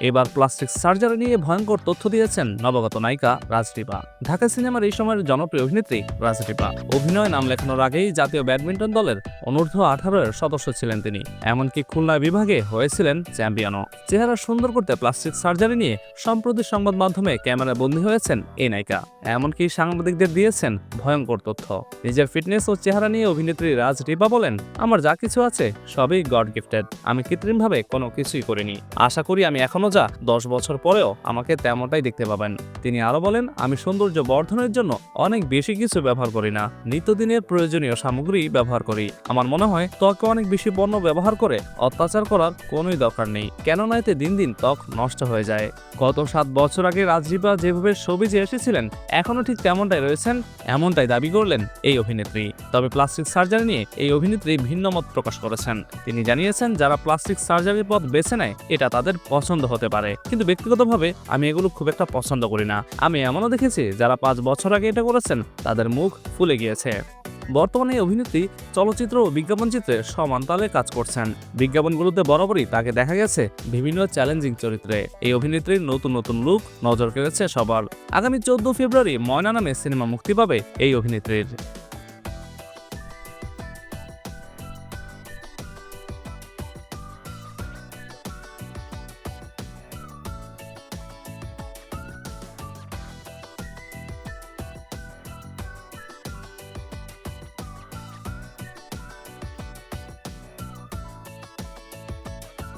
এবার plastic surgery নিয়ে ভয়ঙ্কর তথ্য দিয়েছেন নবাগত নায়িকা রাজদীপা। ঢাকা সিনেমার এই সময়ের জনপ্রিয় অভিনেত্রী রাজদীপা। অভিনয় নাম লেখানোর আগেই জাতীয় ব্যাডমিন্টন দলের অনূর্ধ্ব আঠারো এর সদস্য ছিলেন তিনি। এমনকি খুলনা বিভাগে হয়েছিলেন চ্যাম্পিয়নও। চেহারা সুন্দর করতে প্লাস্টিক সার্জারি নিয়ে সম্প্রতি সংবাদ মাধ্যমে ক্যামেরায় বন্দী হয়েছেন এই নায়িকা। এমনকি সাংবাদিকদের দিয়েছেন ভয়ঙ্কর তথ্য। নিজের ফিটনেস ও চেহারা নিয়ে অভিনেত্রী রাজ রিপা বলেন, আমার যা কিছু আছে সবই গড গিফটেড। আমি কৃত্রিমভাবে কোনো কিছুই করিনি। আশা করি আমি এখনও যা দশ বছর পরেও আমাকে তেমনটাই দেখতে পাবেন। তিনি আরও বলেন, আমি সৌন্দর্য বর্ধনের জন্য অনেক বেশি কিছু ব্যবহার করি না। নিত্যদিনের প্রয়োজনীয় সামগ্রী ব্যবহার করি। আমার মনে হয় ত্বকে অনেক বেশি পণ্য ব্যবহার করে অত্যাচার করার কোনোই দরকার নেই। কেননা এতে দিন দিন ত্বক নষ্ট হয়ে যায়। গত সাত বছর আগে রাজদীপা যেভাবে সবিজে এসেছিলেন, এখনও ঠিক তেমনটাই রয়েছেন, এমনটাই দাবি করলেন এই অভিনেত্রী। তবে প্লাস্টিক সার্জারি নিয়ে এই অভিনেত্রী ভিন্ন মত প্রকাশ করেছেন। তিনি জানিয়েছেন, যারা প্লাস্টিক সার্জারির পথ বেছে নেয়, এটা তাদের পছন্দ হতে পারে। কিন্তু ব্যক্তিগতভাবে আমি এগুলো খুব একটা পছন্দ করি না। আমি এমনও দেখেছি, যারা পাঁচ বছর আগে এটা করেছেন, তাদের মুখ ফুলে গিয়েছে। বর্তমানে এই অভিনেত্রী চলচ্চিত্র ও বিজ্ঞাপন চিত্রে সমান তালে কাজ করছেন। বিজ্ঞাপনগুলোতে বরাবরই তাকে দেখা গেছে বিভিন্ন চ্যালেঞ্জিং চরিত্রে। এই অভিনেত্রীর নতুন নতুন লুক নজর কেড়েছে সবার। আগামী চোদ্দ ফেব্রুয়ারি ময়না নামে সিনেমা মুক্তি পাবে এই অভিনেত্রীর।